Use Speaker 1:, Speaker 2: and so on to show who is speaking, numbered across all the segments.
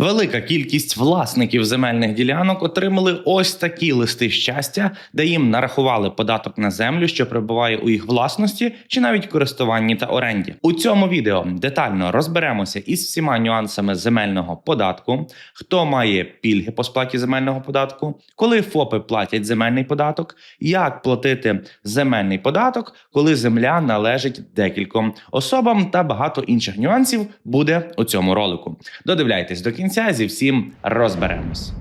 Speaker 1: Велика кількість власників земельних ділянок отримали ось такі листи щастя, де їм нарахували податок на землю, що перебуває у їх власності, чи навіть користуванні та оренді. У цьому відео детально розберемося із всіма нюансами земельного податку, хто має пільги по сплаті земельного податку, коли ФОПи платять земельний податок, як платити земельний податок, коли земля належить декільком особам та багато інших нюансів буде у цьому ролику. Додивляйтесь до кінця, зі всім розберемось.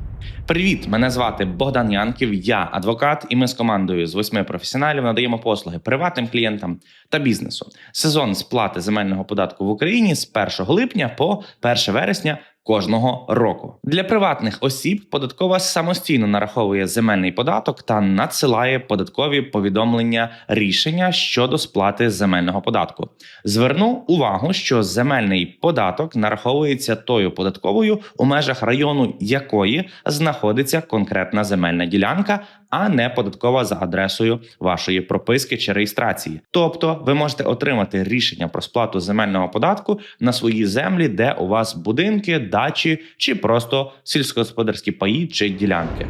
Speaker 1: Привіт, мене звати Богдан Янків, я адвокат, і ми з командою з восьми професіоналів надаємо послуги приватним клієнтам та бізнесу. Сезон сплати земельного податку в Україні з 1 липня по 1 вересня. Кожного року для приватних осіб податкова самостійно нараховує земельний податок та надсилає податкові повідомлення рішення щодо сплати земельного податку. Зверну увагу, що земельний податок нараховується тою податковою, у межах району якої знаходиться конкретна земельна ділянка, а не податкова за адресою вашої прописки чи реєстрації. Тобто, ви можете отримати рішення про сплату земельного податку на свої землі, де у вас будинки, дачі чи просто сільськогосподарські паї чи ділянки.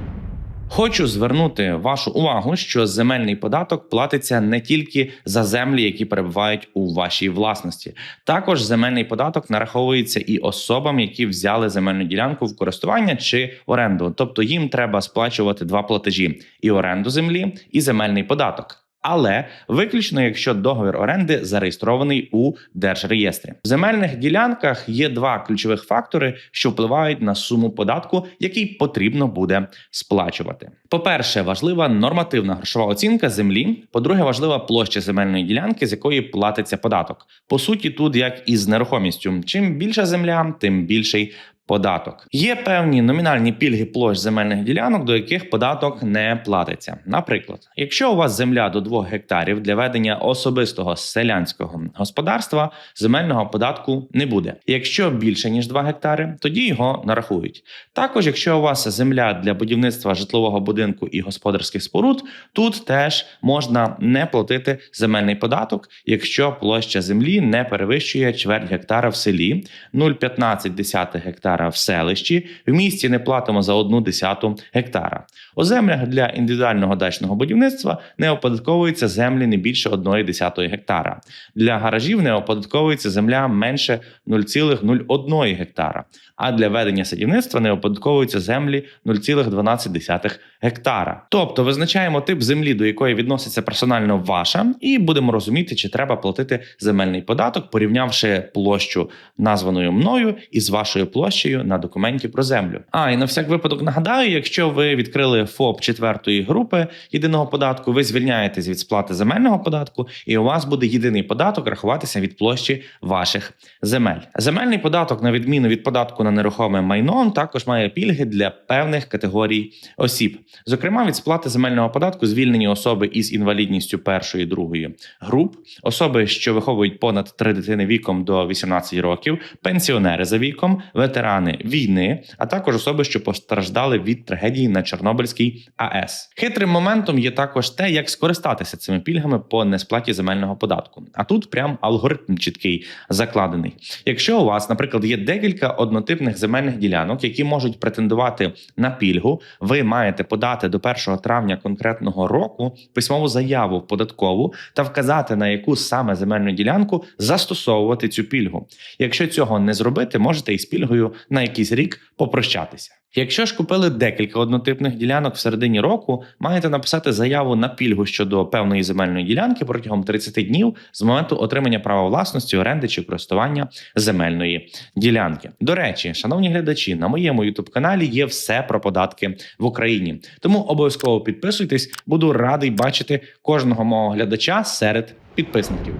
Speaker 1: Хочу звернути вашу увагу, що земельний податок платиться не тільки за землі, які перебувають у вашій власності. Також земельний податок нараховується і особам, які взяли земельну ділянку в користування чи оренду. Тобто їм треба сплачувати два платежі: і оренду землі, і земельний податок. Але виключно, якщо договір оренди зареєстрований у держреєстрі. В земельних ділянках є два ключових фактори, що впливають на суму податку, який потрібно буде сплачувати. По-перше, важлива нормативна грошова оцінка землі. По-друге, важлива площа земельної ділянки, з якої платиться податок. По суті, тут як і з нерухомістю. Чим більша земля, тим більший податок. Є певні номінальні пільги площ земельних ділянок, до яких податок не платиться. Наприклад, якщо у вас земля до 2 гектарів для ведення особистого селянського господарства, земельного податку не буде. Якщо більше ніж 2 гектари, тоді його нарахують. Також, якщо у вас земля для будівництва житлового будинку і господарських споруд, тут теж можна не платити земельний податок, якщо площа землі не перевищує чверть гектара в селі, 0,15 гектара в селищі. В місті не платимо за одну десяту гектара. У землях для індивідуального дачного будівництва не оподатковуються землі не більше 1 десятої гектара. Для гаражів не оподатковується земля менше 0,01 гектара. А для ведення садівництва не оподатковуються землі 0,12 гектара. Тобто визначаємо тип землі, до якої відноситься персонально ваша, і будемо розуміти, чи треба платити земельний податок, порівнявши площу названою мною із вашою площею на документі про землю. А і на всяк випадок нагадаю, якщо ви відкрили ФОП четвертої групи єдиного податку, ви звільняєтесь від сплати земельного податку, і у вас буде єдиний податок рахуватися від площі ваших земель. Земельний податок, на відміну від податку на нерухоме майно, також має пільги для певних категорій осіб. Зокрема, від сплати земельного податку звільнені особи із інвалідністю першої другої груп, особи, що виховують понад три дитини віком до 18 років, пенсіонери за віком, ветерани війни, а також особи, що постраждали від трагедії на Чорнобильській АЕС. Хитрим моментом є також те, як скористатися цими пільгами по несплаті земельного податку. А тут прям алгоритм чіткий закладений. Якщо у вас, наприклад, є декілька однотипних земельних ділянок, які можуть претендувати на пільгу, ви маєте подати до 1 травня конкретного року письмову заяву в податкову та вказати на яку саме земельну ділянку застосовувати цю пільгу. Якщо цього не зробити, можете із пільгою на якийсь рік попрощатися. Якщо ж купили декілька однотипних ділянок в середині року, маєте написати заяву на пільгу щодо певної земельної ділянки протягом 30 днів з моменту отримання права власності, оренди чи користування земельної ділянки. До речі, шановні глядачі, на моєму youtube каналі є все про податки в Україні. Тому обов'язково підписуйтесь, буду радий бачити кожного мого глядача серед підписників.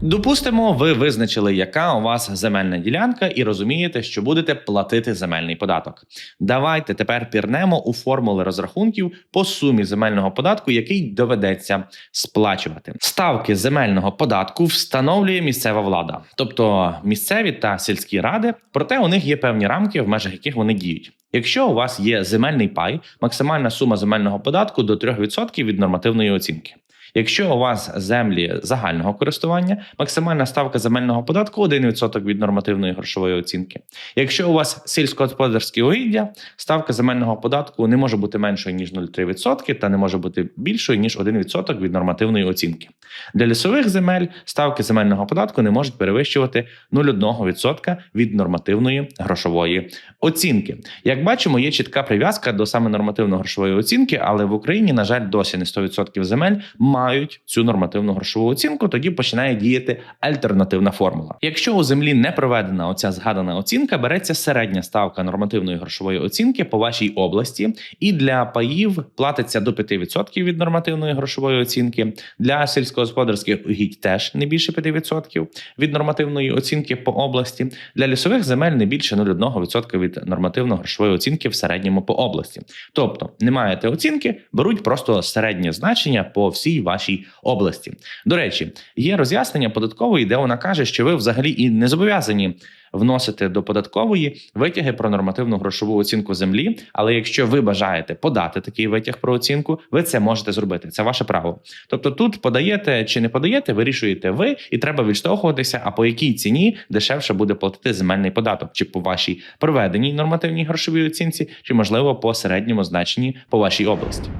Speaker 1: Допустимо, ви визначили, яка у вас земельна ділянка, і розумієте, що будете платити земельний податок. Давайте тепер пірнемо у формули розрахунків по сумі земельного податку, який доведеться сплачувати. Ставки земельного податку встановлює місцева влада, тобто місцеві та сільські ради, проте у них є певні рамки, в межах яких вони діють. Якщо у вас є земельний пай, максимальна сума земельного податку до 3% від нормативної оцінки. Якщо у вас землі загального користування, максимальна ставка земельного податку 1% від нормативної грошової оцінки. Якщо у вас сільськогосподарські угіддя, ставка земельного податку не може бути меншою ніж 0,3% та не може бути більшою ніж 1% від нормативної оцінки. Для лісових земель ставки земельного податку не можуть перевищувати 0,1% від нормативної грошової оцінки. Як бачимо, є чітка прив'язка до саме нормативно-грошової оцінки, але в Україні, на жаль, досі не 100% земель мають цю нормативну грошову оцінку. Тоді починає діяти альтернативна формула. Якщо у землі не проведена оця згадана оцінка, береться середня ставка нормативної грошової оцінки по вашій області, і для паїв платиться до 5% від нормативної грошової оцінки. Для сільськогосподарських угідь теж не більше 5% від нормативної оцінки по області. Для лісових земель не більше 0,1% від нормативно-грошової оцінки в середньому по області. Тобто не маєте оцінки, беруть просто середнє значення по всій вашій області. До речі, є роз'яснення податкової, де вона каже, що ви взагалі і не зобов'язані вносити до податкової витяги про нормативну грошову оцінку землі. Але якщо ви бажаєте подати такий витяг про оцінку, ви це можете зробити. Це ваше право. Тобто, тут подаєте чи не подаєте, вирішуєте ви, і треба відштовхуватися, а по якій ціні дешевше буде платити земельний податок, чи по вашій проведеній нормативній грошовій оцінці, чи можливо по середньому значенні по вашій області.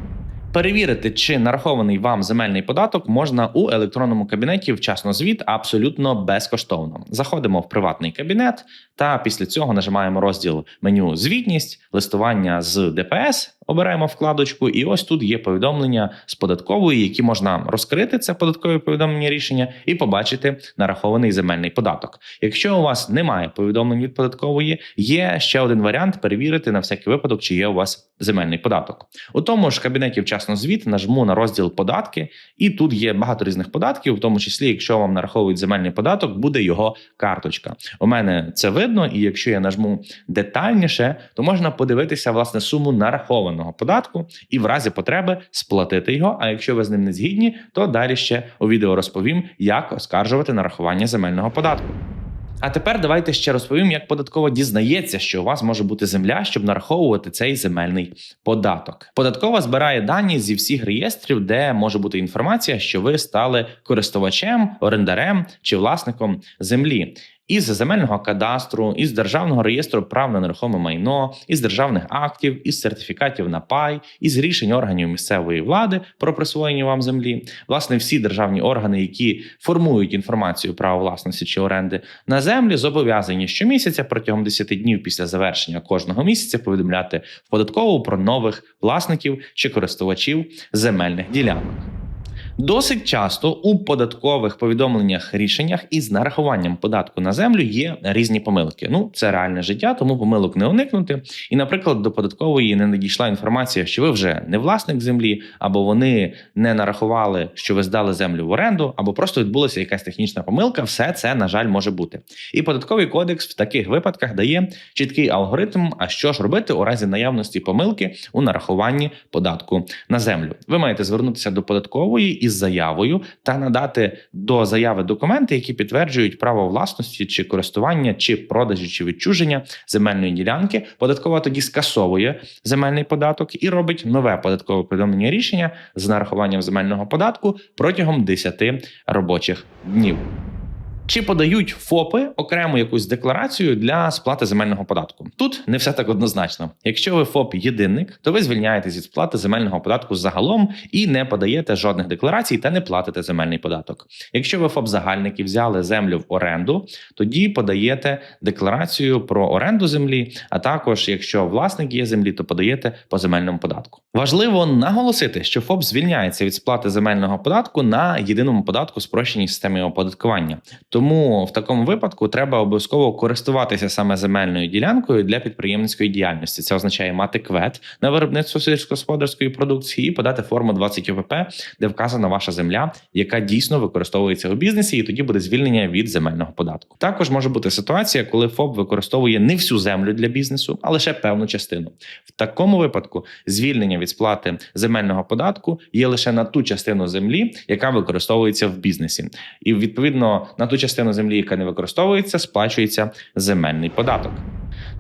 Speaker 1: Перевірити, чи нарахований вам земельний податок можна у електронному кабінеті вчасно звіт абсолютно безкоштовно. Заходимо в приватний кабінет, та після цього нажимаємо розділ меню Звітність, листування з ДПС. Обираємо вкладочку, і ось тут є повідомлення з податкової, які можна розкрити це податкове повідомлення рішення і побачити нарахований земельний податок. Якщо у вас немає повідомлень від податкової, є ще один варіант перевірити на всякий випадок, чи є у вас земельний податок. У тому ж кабінеті вчасно звіт нажму на розділ податки, і тут є багато різних податків, в тому числі, якщо вам нараховують земельний податок, буде його карточка. У мене це видно, і якщо я нажму детальніше, то можна подивитися власне суму нарахованого податку і в разі потреби сплатити його. А якщо ви з ним не згідні, то далі ще у відео розповім, як оскаржувати нарахування земельного податку. А тепер давайте ще розповім, як податкова дізнається, що у вас може бути земля, щоб нараховувати цей земельний податок. Податкова збирає дані зі всіх реєстрів, де може бути інформація, що ви стали користувачем, орендарем чи власником землі. Із земельного кадастру, із державного реєстру прав на нерухоме майно, із державних актів, із сертифікатів на пай, із рішень органів місцевої влади про присвоєння вам землі. Власне, всі державні органи, які формують інформацію право власності чи оренди на землі, зобов'язані щомісяця протягом 10 днів після завершення кожного місяця повідомляти в податкову про нових власників чи користувачів земельних ділянок. Досить часто у податкових повідомленнях рішеннях із нарахуванням податку на землю є різні помилки. Ну це реальне життя, тому помилок не уникнути. І, наприклад, до податкової не надійшла інформація, що ви вже не власник землі, або вони не нарахували, що ви здали землю в оренду, або просто відбулася якась технічна помилка. Все це на жаль може бути. І податковий кодекс в таких випадках дає чіткий алгоритм. А що ж робити у разі наявності помилки у нарахуванні податку на землю? Ви маєте звернутися до податкової із заявою та надати до заяви документи, які підтверджують право власності чи користування, чи продажі, чи відчуження земельної ділянки. Податкова тоді скасовує земельний податок і робить нове податкове повідомлення рішення з нарахуванням земельного податку протягом 10 робочих днів. Чи подають ФОПи окрему якусь декларацію для сплати земельного податку? Тут не все так однозначно. Якщо ви ФОП єдинник, то ви звільняєтесь від сплати земельного податку загалом і не подаєте жодних декларацій та не платите земельний податок. Якщо ви ФОП загальник і взяли землю в оренду, тоді подаєте декларацію про оренду землі. А також, якщо власник є землі, то подаєте по земельному податку. Важливо наголосити, що ФОП звільняється від сплати земельного податку на єдиному податку спрощеній системі оподаткування. Тому в такому випадку треба обов'язково користуватися саме земельною ділянкою для підприємницької діяльності. Це означає мати квет на виробництво сільськогосподарської продукції і подати форму 20 ОВП, де вказана ваша земля, яка дійсно використовується у бізнесі, і тоді буде звільнення від земельного податку. Також може бути ситуація, коли ФОП використовує не всю землю для бізнесу, а лише певну частину. В такому випадку звільнення від сплати земельного податку є лише на ту частину землі, яка використовується в бізнесі, і відповідно на ту частину землі, яка не використовується, сплачується земельний податок.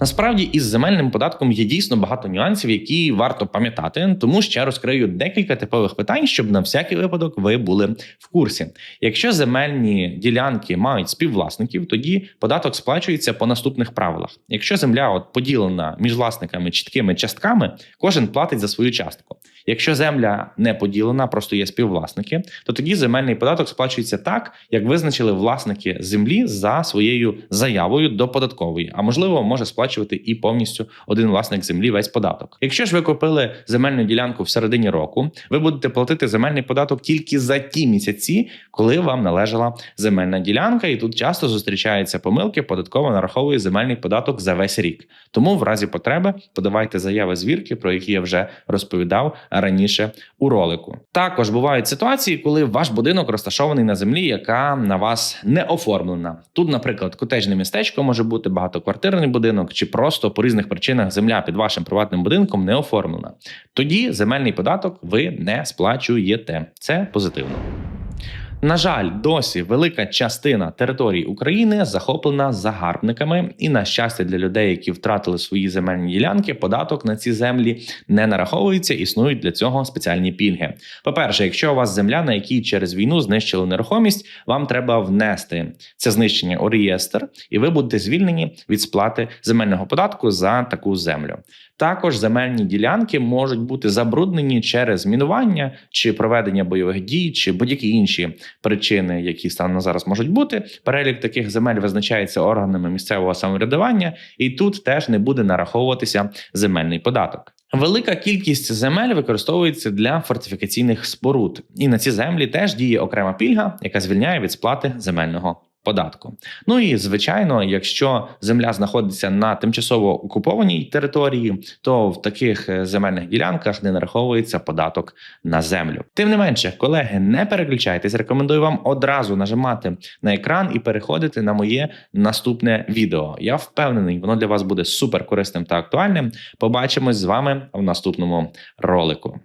Speaker 1: Насправді із земельним податком є дійсно багато нюансів, які варто пам'ятати, тому ще розкрию декілька типових питань, щоб на всякий випадок ви були в курсі. Якщо земельні ділянки мають співвласників, тоді податок сплачується по наступних правилах. Якщо земля от поділена між власниками чіткими частками, кожен платить за свою частку. Якщо земля не поділена, просто є співвласники, то тоді земельний податок сплачується так, як визначили власники землі за своєю заявою до податкової, а можливо, може сплачувати і повністю один власник землі весь податок. Якщо ж ви купили земельну ділянку в середині року, ви будете платити земельний податок тільки за ті місяці, коли вам належала земельна ділянка, і тут часто зустрічаються помилки, податково нараховує земельний податок за весь рік. Тому в разі потреби подавайте заяви звірки, про які я вже розповідав раніше у ролику. Також бувають ситуації, коли ваш будинок розташований на землі, яка на вас не оформлена. Тут, наприклад, котежне містечко може бути багатоквартирний будинок, чи просто по різних причинах земля під вашим приватним будинком не оформлена. Тоді земельний податок ви не сплачуєте. Це позитивно. На жаль, досі велика частина території України захоплена загарбниками, і на щастя для людей, які втратили свої земельні ділянки, податок на ці землі не нараховується. Існують для цього спеціальні пільги. По-перше, якщо у вас земля, на якій через війну знищили нерухомість, вам треба внести це знищення у реєстр, і ви будете звільнені від сплати земельного податку за таку землю. Також земельні ділянки можуть бути забруднені через мінування чи проведення бойових дій, чи будь-які інші причини, які станом на зараз можуть бути. Перелік таких земель визначається органами місцевого самоврядування, і тут теж не буде нараховуватися земельний податок. Велика кількість земель використовується для фортифікаційних споруд, і на ці землі теж діє окрема пільга, яка звільняє від сплати земельного податку. Ну і звичайно, якщо земля знаходиться на тимчасово окупованій території, то в таких е, земельних ділянках не нараховується податок на землю. Тим не менше, колеги, не переключайтесь. Рекомендую вам одразу нажимати на екран і переходити на моє наступне відео. Я впевнений, воно для вас буде супер корисним та актуальним. Побачимось з вами в наступному ролику.